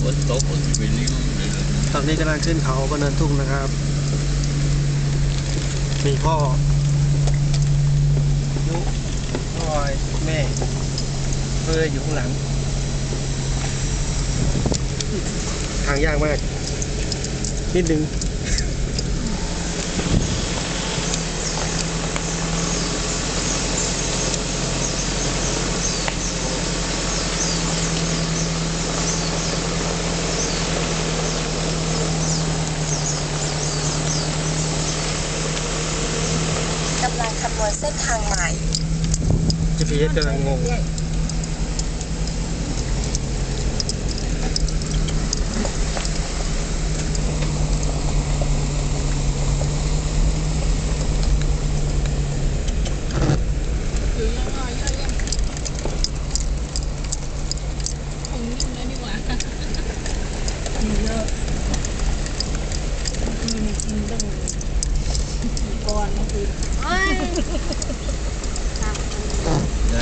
ฝนตกฝนไปริ้วเลยตอนนี้กำลังขึ้นเขาบนเนินทุ่งนะครับ มีพ่อยุพ่อยแม่เพื่ออยู่ข้างหลัง ทางยากมาก นิดนึงำลังคำนวณเส้นทางใหม่ GPS กำลังงงอยู่ย่อย่อย่อย่อคงนิ่งแล้วนี่หว่ามีเยอะมีในกินต้อง กี่ก้อ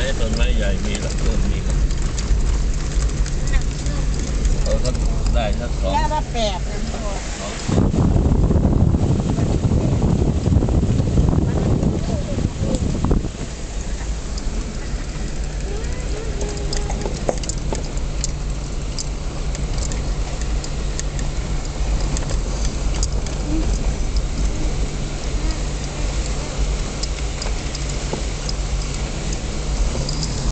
นต้นไม้ใหญ่มีหลักต้นนี้ก็เออก็ได้สักสองย่าละแปดนะพ่อ